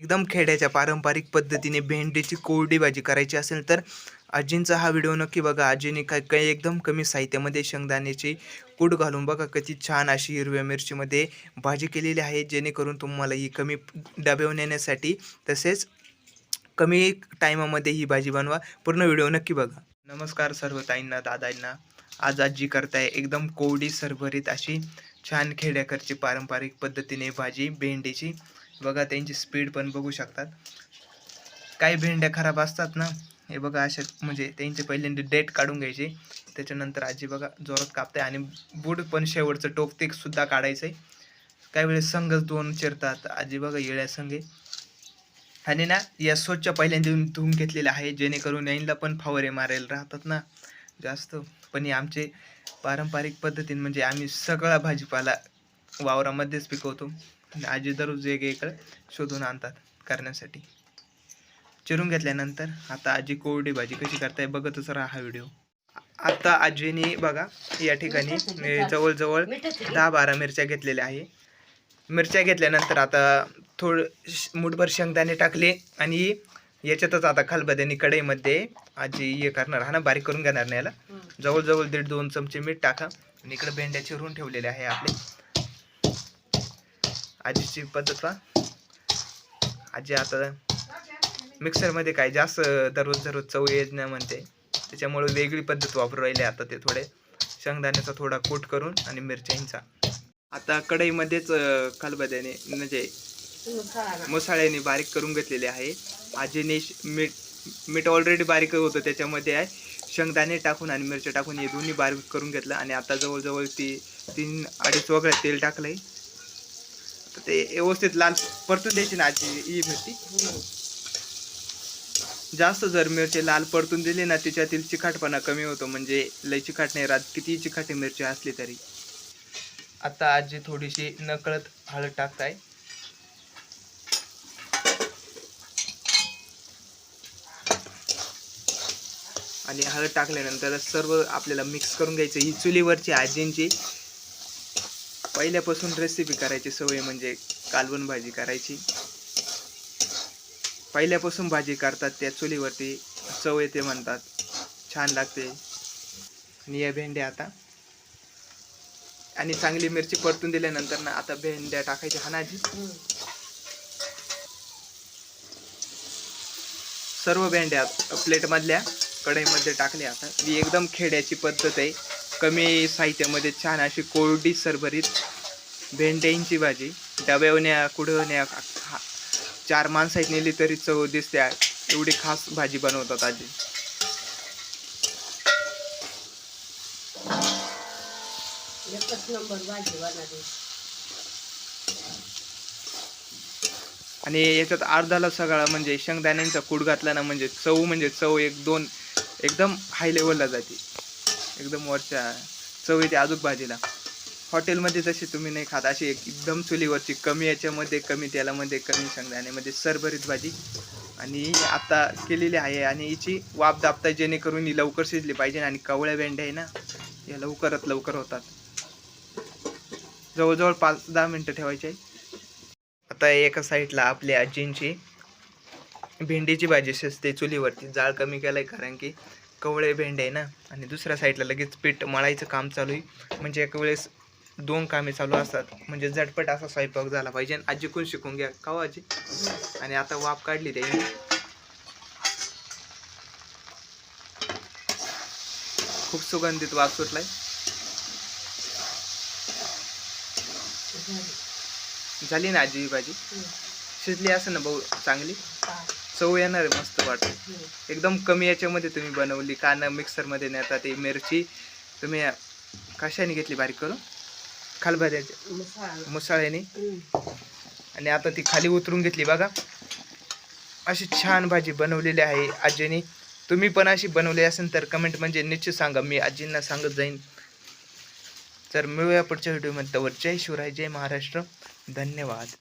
एकदम खेड्याच्या पारंपरिक पद्धतीने भेंडीची कोरडी भाजी करायची असेल तर आजींचा हा व्हिडिओ नक्की बघा. आजीने काय काही एकदम कमी साहित्यामध्ये शेंगदाण्याची कूट घालून बघा किती छान अशी हिरव्या मिरचीमध्ये भाजी केलेली आहे जेणेकरून तुम्हाला ही कमी डब्यावर नेण्यासाठी तसेच कमी टायमामध्ये ही भाजी बनवा. पूर्ण व्हिडिओ नक्की बघा. नमस्कार सर्व ताईंना दादांना. आज आजी करताय एकदम कोरडी सरभरीत अशी छान खेड्याकडची पारंपरिक पद्धतीने भाजी भेंडीची. बघा त्यांची स्पीड पण बघू शकतात. काही भेंड्या खराब असतात ना हे बघा अशा म्हणजे त्यांचे पहिल्यांदा डेट काढून घ्यायचे. त्याच्यानंतर आजी बघा जोरात कापते आणि बुड पण शेवटचं टोक काढायचं सुद्धा काढायचंय. काही वेळेस संघच दोन चिरतात. आजी बघा येळ्या संघे. आणि ना या स्वच्छ पहिल्यांदा धुवून घेतलेल्या आहे जेणेकरून यांना पण फावरे मारायला राहतात ना. जास्त. पण हे आमचे पारंपरिक पद्धतीने म्हणजे आम्ही सगळा भाजीपाला वावरामध्येच पिकवतो. आजी दररोज वेगवेगळं शोधून आणतात करण्यासाठी. चिरून घेतल्यानंतर आता आजी कोरडी भाजी कशी करताय बघतच राहा हा व्हिडिओ. आता आजीने बघा या ठिकाणी जवळजवळ दहा बारा मिरच्या घेतलेल्या आहे. मिरच्या घेतल्यानंतर आता थोडं मुठभर शेंगदाणे टाकले आणि याच्यातच आता खालबद्यानी कढईमध्ये आजी हे करणार हा ना बारीक करून घेणार नाही याला. जवळजवळ दीड दोन चमचे मीठ टाका आणि इकडे भेंड्या चिरून ठेवलेले आहे आपले. आजीची पद्धत पहा. आजी आता मिक्सरमध्ये काय जास्त दररोज दररोज चव येत नाही म्हणते. त्याच्यामुळे वेगळी पद्धत वापरू राहिली आता ते थोडे. शेंगदाण्याचा थोडा कूट करून आणि मिरच्यांचा. आता कढईमध्येच अं, म्हणजे मसाळ्याने बारीक करून घेतलेले आहे. आजीने मीठ मीठ ऑलरेडी बारीक होतं त्याच्यामध्ये आहे. शेंगदाणे टाकून आणि मिरच्या टाकून हे दोन्ही बारीक करून घेतलं आणि आता जवळजवळ ती तीन अडीच वगैरे तेल टाकलं आहे ते व्यवस्थित लाल परतून द्यायची ना आजी ही मिरची? जास्त जर मिरची लाल परतून दिली ना तिच्यातील चिकाटपणा कमी होतो. म्हणजे लय चिकाट नाही राहत किती चिकाटी मिरची असली तरी. आता आजी थोडीशी नकळत हळद टाकताय. आणि हळद टाकल्यानंतर सर्व आपल्याला मिक्स करून घ्यायचं. ही चुलीवरची आजींची पहिल्यापासून रेसिपी करायची सवय म्हणजे कालवण भाजी करायची. पहिल्यापासून भाजी करतात त्या चुलीवरती चव येते म्हणतात. छान लागते. आणि या भेंड्या आता. आणि चांगली मिरची परतून दिल्यानंतर ना आता भेंड्या टाकायच्या हा सर्व भेंड्या प्लेटमधल्या कढईमध्ये टाकल्या आता. ही एकदम खेड्याची पद्धत आहे. कमी साहित्यामध्ये छान अशी कोरडी सरभरीत भेंड्यांची भाजी. न्या खा- चार माणसात नेली तरी चव दिसते. एवढी खास भाजी बनवतात आजी. आणि याच्यात अर्धाला सगळा म्हणजे शेंगदाण्यांचा कूड घातला ना म्हणजे चव म्हणजे चव एक दोन एकदम हाय लेवलला जाते. एकदम वरच्या चव येते अजून भाजीला. हॉटेलमध्ये जशी तुम्ही नाही खात अशी एकदम चुलीवरची कमी याच्यामध्ये कमी तेलामध्ये कमी शेंगदाण्यामध्ये सरभरीत भाजी. आणि आता केलेली आहे आणि हिची वाप दाबता जेणेकरून ही लवकर शिजली पाहिजे आणि कवळ्या भेंड्या आहे ना या लवकरात लवकर होतात. जवळजवळ पाच दहा मिनटं ठेवायचे आता एका साईडला आपल्या आजींची भेंडीची भाजी शिजते चुलीवरती. जाळ कमी केलाय कारण की कवळे भेंडे आहे ना आणि दुसऱ्या साईडला लगेच पीठ मळायचं काम चालू आहे. म्हणजे एका वेळेस दोन कामे चालू असतात. म्हणजे झटपट असा स्वयंपाक झाला पाहिजे आणि आजी कोण शिकून घ्या? का हो आजी. आणि आता वाफ काढली त्याने. खूप सुगंधित वाफ सुटलाय. झाली ना आजी ही भाजी? शिजली असेल ना भाऊ? चांगली? चव येणार आहे मस्त वाटत. एकदम कमी याच्यामध्ये तुम्ही बनवली कांदा मिक्सरमध्ये नेता ती मिरची. तुम्ही कशाने घेतली बारीक करून? खालभाज्याच्या मसाला. मुसाळ्याने आणि आता ती खाली उतरून घेतली बघा. अशी छान भाजी बनवलेली आहे आजीने. तुम्ही पण अशी बनवली असेल तर कमेंट म्हणजे निश्चित सांगा. मी आजींना सांगत जाईन. तर मिळूया पुढच्या व्हिडिओमध्ये. तर जय शिवराय जय महाराष्ट्र. धन्यवाद.